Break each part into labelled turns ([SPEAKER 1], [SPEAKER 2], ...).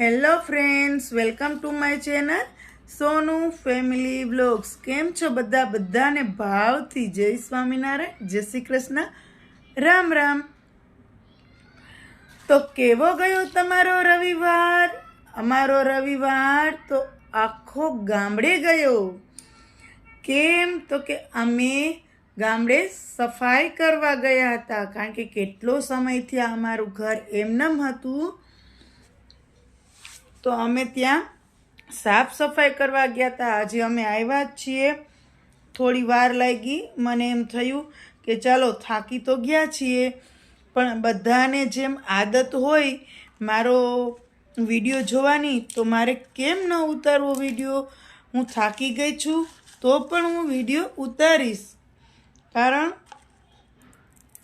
[SPEAKER 1] Hello friends, welcome to my channel Sonu family blogs. કેમ છો બધા? બધાને ભાવથી જય સ્વામિનારાયણ, જય શ્રી કૃષ્ણ. રામ રામ. તો કેવો ગયો તમારો રવિવાર? અમારો રવિવાર તો આખો ગામડે ગયો. કેમ? તો કે અમે ગામડે સફાઈ કરવા ગયા હતા. કારણ કે કેટલો સમયથી અમારું ઘર એમનેમ હતું તો અમે ત્યાં સાફ સફાઈ કરવા ગયા હતા આજે અમે આવ્યા જ છીએ. થોડી વાર લાગી. મને એમ થયું કે ચાલો થાકી તો ગયા છીએ. પણ બધાને જેમ આદત હોય મારો વીડિયો જોવાની, તો મારે કેમ ન ઉતારવો વીડિયો? હું થાકી ગઈ છું, તો પણ હું વીડિયો ઉતારીશ. કારણ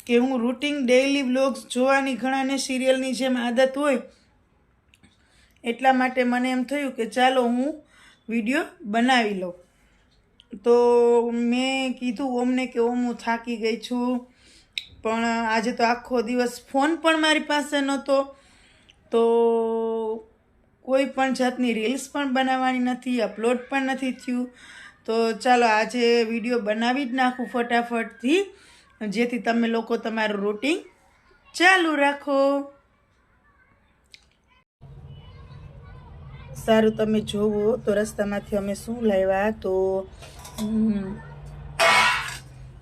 [SPEAKER 1] કે હું રૂટિન ડેઈલી બ્લોગ્સ જોવાની ઘણાને સિરિયલની જેમ આદત હોય એટલા માટે મને એમ થયું કે ચાલો હું વીડિયો બનાવી લઉં. તો મેં કીધું ઓમને કે ઓમ હું થાકી ગઈ છું, પણ આજે તો આખો દિવસ ફોન પણ મારી પાસે નહોતો. તો કોઈ પણ જાતની રીલ્સ પણ બનાવવાની નથી, અપલોડ પણ નથી થયું. તો ચાલો આજે વીડિયો બનાવી જ નાખું ફટાફટથી, જેથી તમે લોકો તમારું રૂટિન ચાલુ રાખો. સારું તમે જોવો તો રસ્તામાંથી અમે શું લાવ્યા તો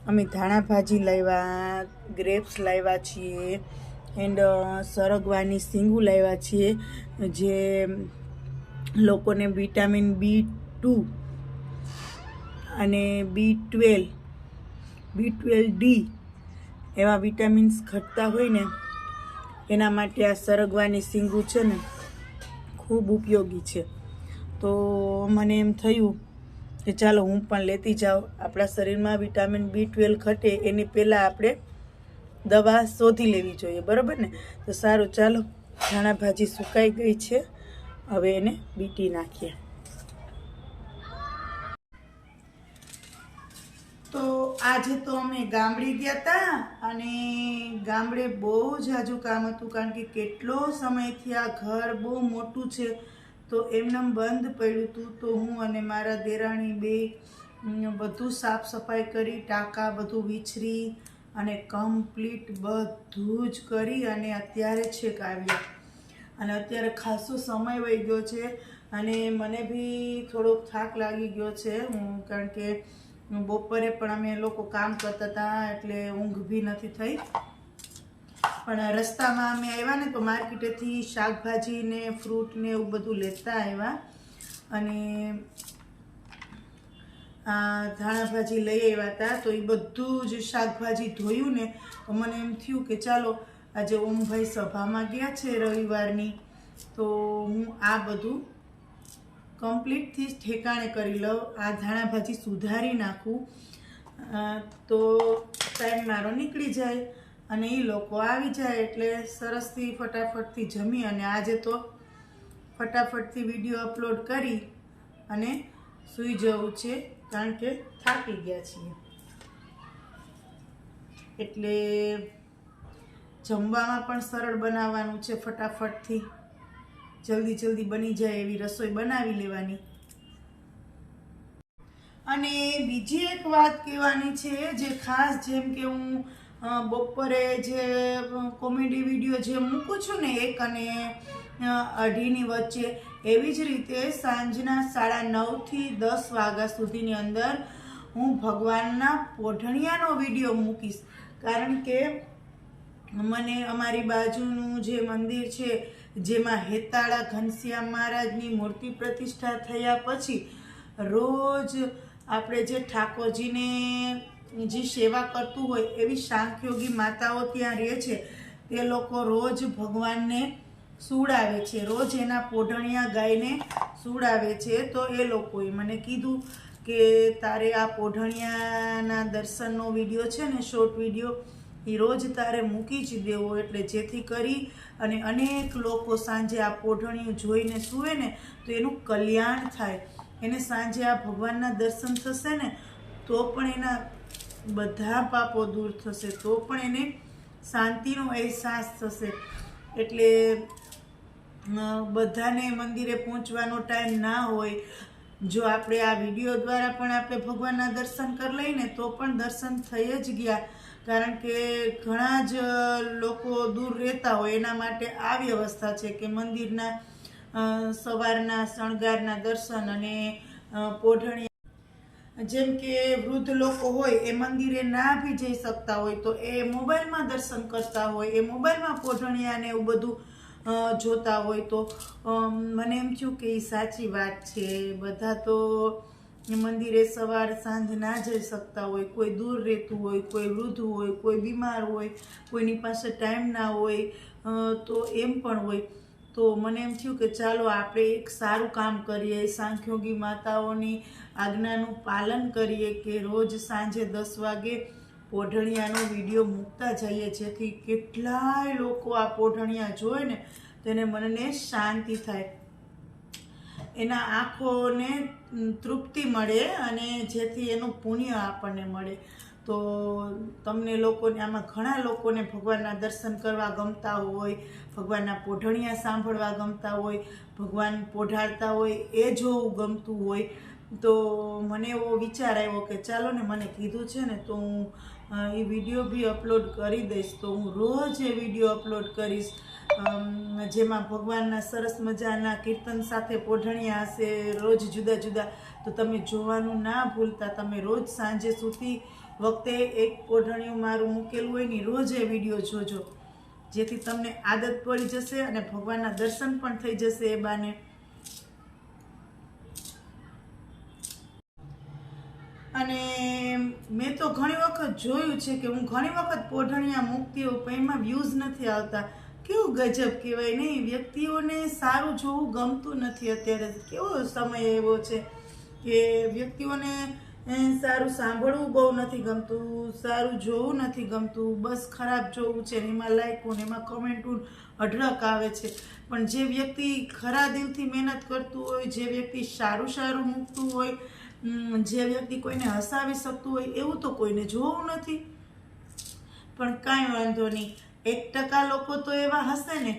[SPEAKER 1] અમે ધાણા ભાજી લાવ્યા ગ્રેપ્સ લાવ્યા છીએ એન્ડ સરગવાની સીંગું લાવ્યા છીએ, જે લોકોને વિટામિન બી ટુ અને B twelve B twelve D એવા વિટામિન્સ ઘટતા હોય ને, એના માટે આ સરગવાની સિંગું છે ને ખૂબ ઉપયોગી છે. તો મને એમ થયું કે ચાલો હું પણ લેતી જાઉં. આપણા શરીરમાં વિટામિન બી ટ્વેલ્વ ઘટે એની પહેલાં આપણે દવા શોધી લેવી જોઈએ, બરાબર ને? તો સારું, ચાલો ધાણા ભાજી સુકાઈ ગઈ છે. હવે એને બીટી નાખીએ. તો આજે તો અમે ગામડે ગયા હતા અને ગામડે બહુ જ આજુ કામ હતું કારણ કે કેટલો સમયથી આ ઘર બહુ મોટું છે. તો એમનેમ બંધ પડ્યું હતું તો હું અને મારા દેરાણી બે બધું સાફ સફાઈ કરી, ટાંકા બધું વિછરી અને કમ્પ્લીટ બધું જ કરી અને અત્યારે છેક આવ્યા. અને અત્યારે ખાસો સમય વહી ગયો છે અને મને બી થોડોક થાક લાગી ગયો છે. હું કારણ કે બપોરે પણ અમે લોકો કામ કરતા હતા, એટલે ઊંઘ બી નથી થઈ. પણ રસ્તામાં અમે આવ્યા ને તો માર્કેટેથી શાકભાજી ને ફ્રૂટ ને એવું બધું લેતા આવ્યા. અને, આ ધાણા લઈ આવ્યા હતા, તો એ બધું જ શાકભાજી ધોયું ને, તો મને એમ થયું કે ચાલો, આજે ઓમભાઈ સભામાં ગયા છે રવિવારની, તો હું આ બધું કમ્પ્લીટથી ઠેકાણે કરી લઉં, આ ધાણા ભાજી સુધારી નાખું. તો ટાઈમ મારો નીકળી જાય અને એ લોકો આવી જાય એટલે સરસથી ફટાફટથી જમી અને આજે તો ફટાફટથી વીડિયો અપલોડ કરી અને સૂઈ જવું છે, કારણ કે થાકી ગયા છીએ. એટલે જમવામાં પણ સરળ બનાવવાનું છે ફટાફટથી જલ્દી જલ્દી બની જાય એવી રસોઈ બનાવી લેવાની. અને બીજી એક વાત કહેવાની છે જે ખાસ જેમ કે હું બપોરે જે કોમેડી વીડિયો જે મૂકું છું ને એક અને અઢીની વચ્ચે, એવી જ રીતે સાંજના સાડા નવથી દસ વાગ્યા સુધીની અંદર હું ભગવાનના પોઢણિયાનો વીડિયો મૂકીશ. કારણ કે મને અમારી બાજુનું જે મંદિર છે જેમાં હેતાળા ઘનશ્યામ મહારાજની મૂર્તિ પ્રતિષ્ઠા થયા પછી રોજ આપણે જે ઠાકોરજીને જે સેવા કરતું હોય એવી શાંખયોગી માતાઓ ત્યાં રહે છે, તે લોકો રોજ ભગવાનને સુડાવે છે, રોજ એના પોઢણિયા ગાયને સુડાવે છે. તો એ લોકોએ મને કીધું કે તારે આ પોઢણિયાના દર્શનનો વીડિયો છે ને શોર્ટ વીડિયો એ રોજ તારે મૂકી જ દેવો એટલે જેથી કરી અને અનેક લોકો સાંજે આ પોઢણિયું જોઈને સૂવે ને તો એનું કલ્યાણ થાય. એને સાંજે આ ભગવાનના દર્શન થશે ને તો પણ એના બધા પાપો દૂર થશે, તો પણ એને શાંતિનો અહેસાસ થશે. એટલે બધાને મંદિરે પહોંચવાનો ટાઈમ ના હોય, જો આપણે આ વીડિયો દ્વારા પણ આપણે ભગવાનના દર્શન કરી લઈને તો પણ દર્શન થઈ જ ગયા. કારણ કે ઘણા જ લોકો દૂર રહેતા હોય એના માટે આ વ્યવસ્થા છે કે મંદિરના સવારના શણગારના દર્શન અને પોઢણિયા પોઢણી જેમ કે વૃદ્ધ લોકો હોય એ મંદિરે ના બી જઈ શકતા હોય તો એ મોબાઈલમાં દર્શન કરતા હોય, એ મોબાઈલમાં પોઢણિયા ને એવું બધું જોતા હોય તો મને એમ થયું કે એ સાચી વાત છે. બધા તો મંદિરે સવાર સાંજ ના જઈ શકતા હોય, કોઈ દૂર રહેતું હોય, કોઈ વૃદ્ધ હોય, કોઈ બીમાર હોય, કોઈની પાસે ટાઈમ ના હોય તો એમ પણ હોય. તો મને એમ થયું કે ચાલો આપણે એક સારું કામ કરીએ, સાંખ્યોગી માતાઓની આજ્ઞાનું પાલન કરીએ કે રોજ સાંજે દસ વાગે પોઢણિયાનો વીડિયો મૂકતા જઈએ, જેથી કેટલાય લોકો આ પોઢણિયા જોઈને તેને મનને શાંતિ થાય. એના આંખોને તૃપ્તિ મળે અને જેથી એનું પુણ્ય આપણને મળે. તો તમને લોકોને, આમાં ઘણા લોકોને ભગવાનના દર્શન કરવા ગમતા હોય, ભગવાનના પોઢણિયા સાંભળવા ગમતા હોય, ભગવાન પોઢાડતા હોય, એ જોવું ગમતું હોય. તો મને એવો વિચાર આવ્યો કે ચાલો ને મને કીધું છે ને તો હું એ વીડિયો બી અપલોડ કરી દઈશ. તો હું રોજ એ વીડિયો અપલોડ કરીશ. જેમાં ભગવાનના સરસ મજાના કીર્તન સાથે પોઢણિયા હશે, રોજ જુદા જુદા. તો તમે જોવાનું ના ભૂલતા, તમે રોજ સાંજે સુધી વખતે એક પોઢણિયું મારું મૂકેલું હોય ને રોજ એ વીડિયો જોજો. જેથી તમને આદત પડી જશે અને ભગવાનના દર્શન પણ થઈ જશે એ બાને. અને મેં તો ઘણી વખત જોયું છે કે હું ઘણી વખત પોઢણિયા મૂકતી હોઉં પણ એમાં વ્યૂઝ નથી આવતા. કેવું ગજબ કહેવાય નહીં? વ્યક્તિઓને સારું જોવું ગમતું નથી અત્યારે. કેવો સમય એવો છે કે વ્યક્તિઓને સારું સાંભળવું બહુ નથી ગમતું, સારું જોવું નથી ગમતું. બસ ખરાબ જોવું છે એમાં લાઈકું ને એમાં કમેન્ટું અઢળક આવે છે. પણ જે વ્યક્તિ ખરા દિલથી મહેનત કરતું હોય, જે વ્યક્તિ સારું સારું મૂકતું હોય જે વ્યક્તિ કોઈને હસાવી શકતું હોય એવું તો કોઈને જોવું નથી. પણ કાંઈ વાંધો નહીં. એક ટકા લોકો તો એવા હશે ને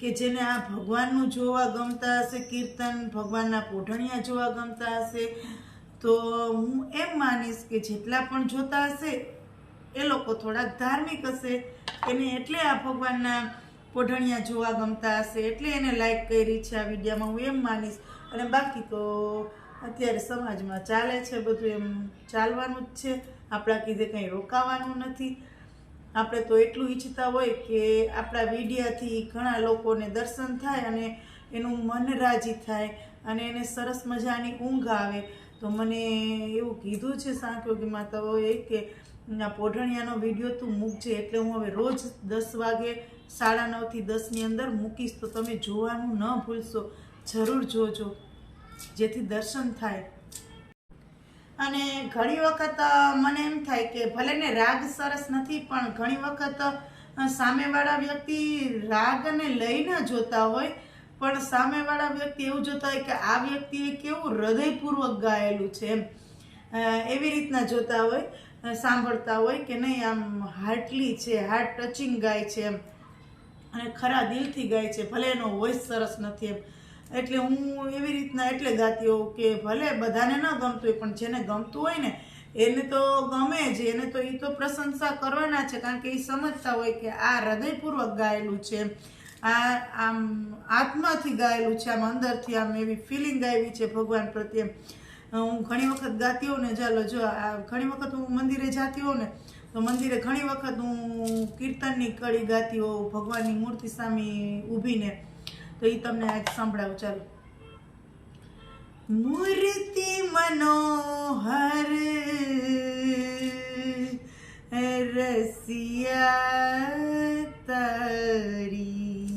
[SPEAKER 1] કે જેને આ ભગવાનનું જોવા ગમતા હશે, કીર્તન ભગવાનના પોઢણિયા જોવા ગમતા હશે, તો હું એમ માનીશ કે જેટલા પણ જોતા હશે, એ લોકો થોડાક ધાર્મિક હશે. એને એટલે આ ભગવાનના પોઢણિયા જોવા ગમતા હશે, એટલે એને લાઈક કરી છે આ વિડીયામાં, હું એમ માનીશ. અને બાકી તો અત્યારે સમાજમાં ચાલે છે બધું એમ ચાલવાનું જ છે. આપણા કીધે કંઈ રોકાવાનું નથી. આપણે તો એટલું ઈચ્છતા હોય કે આપણા વિડીયાથી ઘણા લોકોને દર્શન થાય અને એનું મન રાજી થાય અને એને સરસ મજાની ઊંઘ આવે. તો મને એવું કીધું છે સાંકયોગી માતાઓએ કે, આ પોઢણિયાનો વીડિયો તું મૂકજે એટલે હું હવે રોજ દસ વાગે સાડા નવથી દસની અંદર મૂકીશ તો તમે જોવાનું ન ભૂલશો. જરૂર જોજો. જેથી દર્શન થાય. અને ઘણી વખત મને એમ થાય કે ભલે ને રાગ સરસ નથી, પણ ઘણી વખત સામેવાળા વ્યક્તિ રાગને લઈને જોતા હોય, પણ સામેવાળા વ્યક્તિ એવું જોતા હોય કે આ વ્યક્તિએ કેવું હૃદયપૂર્વક ગાયેલું છે એમ. એવી રીતના જોતા હોય સાંભળતા હોય કે નહીં, આમ હાર્ટલી છે હાર્ટ ટચિંગ ગાય છે એમ. અને ખરા દિલથી ગાય છે, ભલે એનો વોઇસ સરસ નથી એમ. એટલે હું એવી રીતના એટલે ગાતી હોઉં કે ભલે બધાને ન ગમતું હોય, પણ જેને ગમતું હોય ને, એને તો ગમે જ, એને તો એ તો પ્રશંસા કરવાના છે, કારણ કે એ સમજતા હોય કે આ હૃદયપૂર્વક ગાયેલું છે. આ આમ આત્માથી ગાયેલું છે, આમ અંદરથી આમ એવી ફિલિંગ આવી છે ભગવાન પ્રત્યે હું ઘણી વખત ગાતી હોઉં ને ચાલો જો આ ઘણી વખત હું મંદિરે જાતી હોઉં ને તો મંદિરે ઘણી વખત હું કીર્તનની કડી ગાતી હોઉં, ભગવાનની મૂર્તિ સામે ઊભીને તો એ તમને આજ સંભળાવું ચાલો. મૂર્તિ મનોહર રસિયા તરી.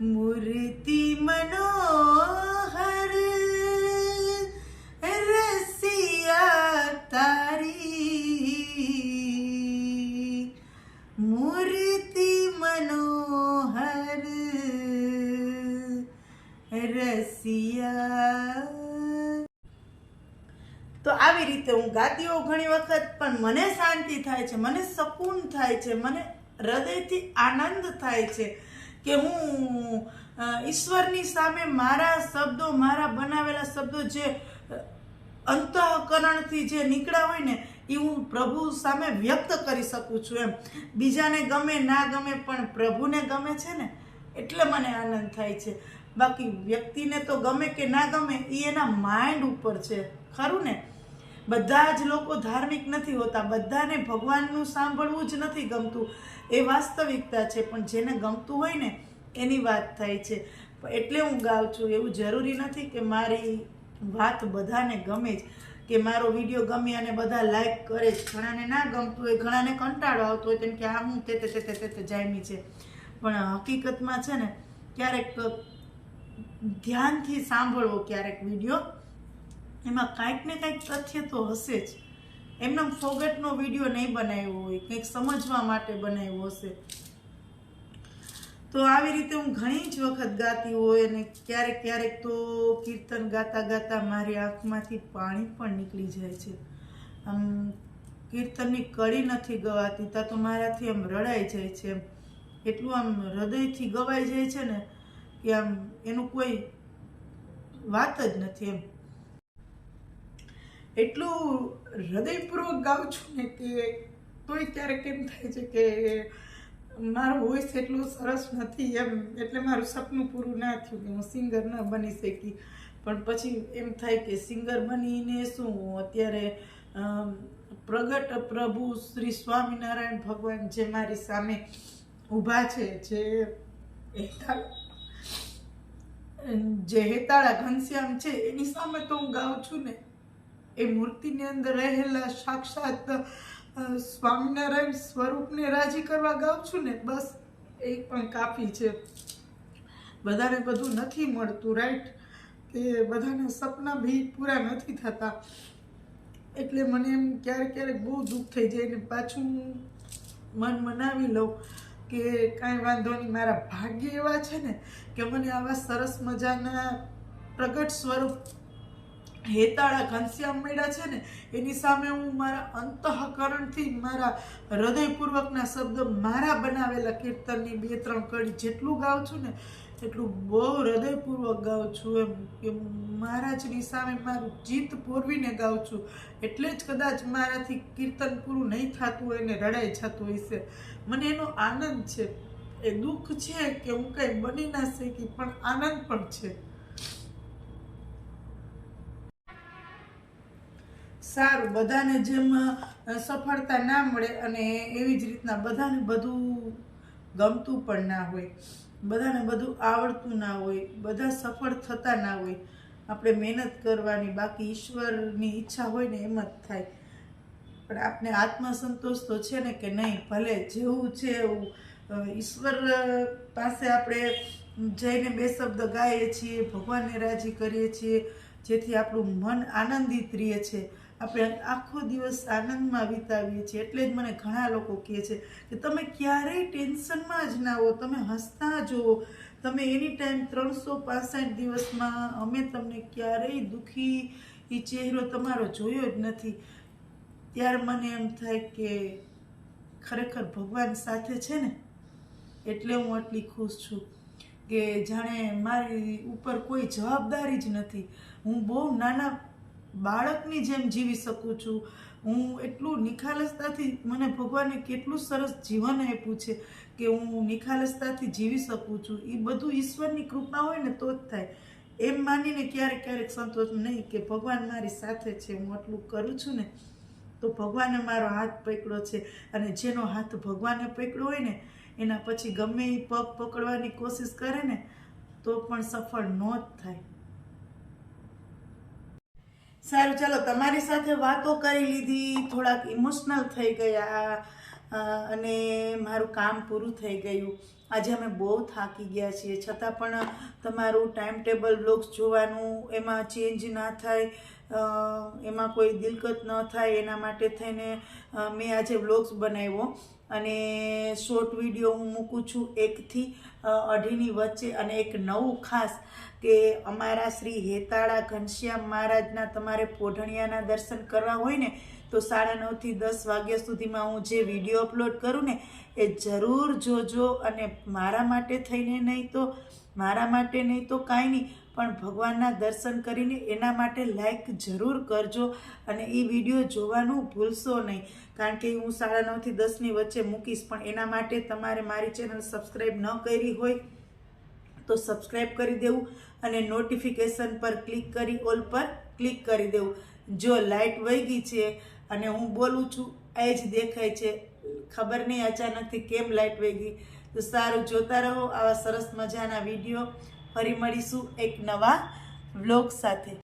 [SPEAKER 1] મૂર્તિ મનોહર આવી રીતે હું ગાતી હોઉં ઘણી વખત, પણ મને શાંતિ થાય છે, મને શકૂન થાય છે, મને હૃદયથી આનંદ થાય છે કે હું ઈશ્વરની સામે મારા શબ્દો, મારા બનાવેલા શબ્દો જે અંતઃકરણથી જે નીકળ્યા હોય ને, એ હું પ્રભુ સામે વ્યક્ત કરી શકું છું એમ. બીજાને ગમે, ના ગમે, પણ પ્રભુને ગમે છે ને, એટલે મને આનંદ થાય છે. બાકી વ્યક્તિને તો ગમે કે ના ગમે, એ એના માઇન્ડ ઉપર છે. ખરું ને? બધા જ લોકો ધાર્મિક નથી હોતા, બધાને ભગવાનનું સાંભળવું જ નથી ગમતું. એ વાસ્તવિકતા છે, પણ જેને ગમતું હોય ને, એની વાત થાય છે. એટલે હું ગાઉં છું, એવું જરૂરી નથી કે મારી વાત બધાને ગમે જ, કે મારો વીડિયો ગમે અને બધા લાઈક કરે જ. ઘણાને ના ગમતું હોય, ઘણાને કંટાળો આવતો હોય તેમ કે આ હું તે તે તે તે જાયમી છે. પણ હકીકતમાં છે ને, ક્યારેક ધ્યાનથી સાંભળવો ક્યારેક વીડિયો એમાં કાંઈક ને કાંઈક તથ્ય તો હશે જ. એમને ફોગટનો વીડિયો નહીં બનાવ્યો હોય, કંઈક સમજવા માટે બનાવ્યો હશે. તો આવી રીતે હું ઘણી જ વખત ગાતી હોય અને ક્યારેક ક્યારેક તો કીર્તન ગાતા ગાતા મારી આંખમાંથી પાણી પણ નીકળી જાય છે. આમ કીર્તનની કડી નથી ગવાતી, તા તો મારાથી એમ રડાઈ જાય છે એમ. એટલું આમ હૃદયથી ગવાઈ જાય છે ને કે આમ એનું કોઈ વાત જ નથી એમ. એટલું હૃદયપૂર્વક ગાઉં છું ને કે તોય ક્યારેક એમ થાય છે કે મારો વોઇસ એટલું સરસ નથી એમ, એટલે મારું સપનું પૂરું ના થયું કે હું સિંગર ન બની શકી. પણ પછી એમ થાય કે સિંગર બનીને શું અત્યારે પ્રગટ પ્રભુ શ્રી સ્વામિનારાયણ ભગવાન જે મારી સામે ઊભા છે, જે જે હેતાળા ઘનશ્યામ છે, એની સામે તો હું ગાઉં છું ને. એ મૂર્તિની અંદર રહેલા સાક્ષાત સ્વામિનારાયણ સ્વરૂપને રાજી કરવા ગાઉં છું ને, બસ એ પણ કાફી છે. બધાને બધું નથી મળતું રાઈટ કે બધાના સપના બી પૂરા નથી થતા. એટલે મને એમ ક્યારેક ક્યારેક બહુ દુઃખ થઈ જાય ને પાછું મન મનાવી લઉં કે કાંઈ વાંધો નહીં, મારા ભાગ્ય એવા છે ને કે મને આવા સરસ મજાના પ્રગટ સ્વરૂપ હેતાળા ઘનશ્યામ મેળા છે ને, એની સામે હું મારા અંતઃકરણથી મારા હૃદયપૂર્વકના શબ્દ મારા બનાવેલા કીર્તનની બે ત્રણ કડી જેટલું ગાઉં છું ને, એટલું બહુ હૃદયપૂર્વક ગાઉં છું એમ કે મહારાજની સામે મારું જીત પોરવીને ગાઉં છું. એટલે જ કદાચ મારાથી કીર્તન પૂરું નહીં થતું હોય ને રડાઈ જતું છે. મને એનો આનંદ છે. એ દુઃખ છે કે હું કંઈ બની ના શકી, પણ આનંદ પણ છે. સારું, બધાને જેમ સફળતા ના મળે અને એવી જ રીતના બધાને બધું ગમતું પણ ના હોય, બધાને બધું આવડતું ના હોય, બધા સફળ થતા ના હોય. આપણે મહેનત કરવાની, બાકી ઈશ્વરની ઈચ્છા હોય ને એમ જ થાય. પણ આપણે આત્મસંતોષ તો છે ને કે નહીં, ભલે જેવું છે એવું. ઈશ્વર પાસે આપણે જઈને બે શબ્દ ગાઈએ છીએ, ભગવાનને રાજી કરીએ છીએ, જેથી આપણું મન આનંદિત રહે છે. આપણે આખો દિવસ આનંદમાં વિતાવીએ છીએ. એટલે જ મને ઘણા લોકો કહે છે કે તમે ક્યારેય ટેન્શનમાં જ ના હો, તમે હસતા જુઓ તમે એની ટાઈમ ત્રણસો પાસઠ દિવસમાં અમે તમને ક્યારેય દુઃખી એ ચહેરો તમારો જોયો જ નથી. ત્યારે મને એમ થાય કે ખરેખર ભગવાન સાથે છે ને? એટલે હું આટલી ખુશ છું કે જાણે મારી ઉપર કોઈ જવાબદારી જ નથી. હું બહુ નાના બાળકની જેમ જીવી શકું છું. હું એટલું નિખાલસતાથી, મને ભગવાને કેટલું સરસ જીવન આપ્યું છે કે હું નિખાલસતાથી જીવી શકું છું. એ બધું ઈશ્વરની કૃપા હોય ને તો જ થાય. એમ માનીને ક્યારેક ક્યારેક સંતોષ નહીં કે ભગવાન મારી સાથે છે, હું આટલું કરું છું ને, તો ભગવાને મારો હાથ પકડ્યો છે. અને જેનો હાથ ભગવાને પકડ્યો હોય ને, એના પછી ગમે એ પગ પકડવાની કોશિશ કરે ને, તો પણ સફળ ન જ થાય. સારું ચાલો તમારી સાથે વાતો કરી લીધી થોડાક ઇમોશનલ થઈ ગયા. અને મારું કામ પૂરું થઈ ગયું. આજે અમે બહુ થાકી ગયા છીએ. છતાં પણ તમારું ટાઈમ ટેબલ બ્લોગ્સ જોવાનું, એમાં ચેન્જ ના થાય એમાં કોઈ દિલકત ન થાય, એના માટે થઈને મેં આજે બ્લોગ્સ બનાવ્યો. અને શોર્ટ વીડિયો હું મૂકું છું એકથી અઢીની વચ્ચે. અને એક નવું ખાસ કે અમારા શ્રી હેતાળા ઘનશ્યામ મહારાજના તમારે પોઢણિયાના દર્શન કરવા હોય ને તો સાડા નવથી દસ વાગ્યા સુધીમાં હું જે વીડિયો અપલોડ કરું ને, એ જરૂર જોજો અને મારા માટે થઈને નહીં તો, મારા માટે નહીં તો કાંઈ નહીં, પણ ભગવાનના દર્શન કરીને એના માટે લાઈક જરૂર કરજો અને એ વીડિયો જોવાનું ભૂલશો નહીં. કારણ કે હું સાડા નવથી દસની વચ્ચે મૂકીશ, પણ એના માટે તમારે મારી ચેનલ સબસ્ક્રાઈબ ન કરી હોય તો સબસ્ક્રાઈબ કરી દેવું અને નોટિફિકેશન પર ક્લિક કરી ઓલ પર ક્લિક કરી દેવું. જો લાઇટ વહી ગઈ છે અને હું બોલું છું એ જ દેખાય છે. ખબર નહીં અચાનકથી કેમ લાઇટ વહી ગઈ તો સારું, જોતા રહો આવા સરસ મજાના વીડિયો. ફરી મળીશું એક નવા વ્લોગ સાથે.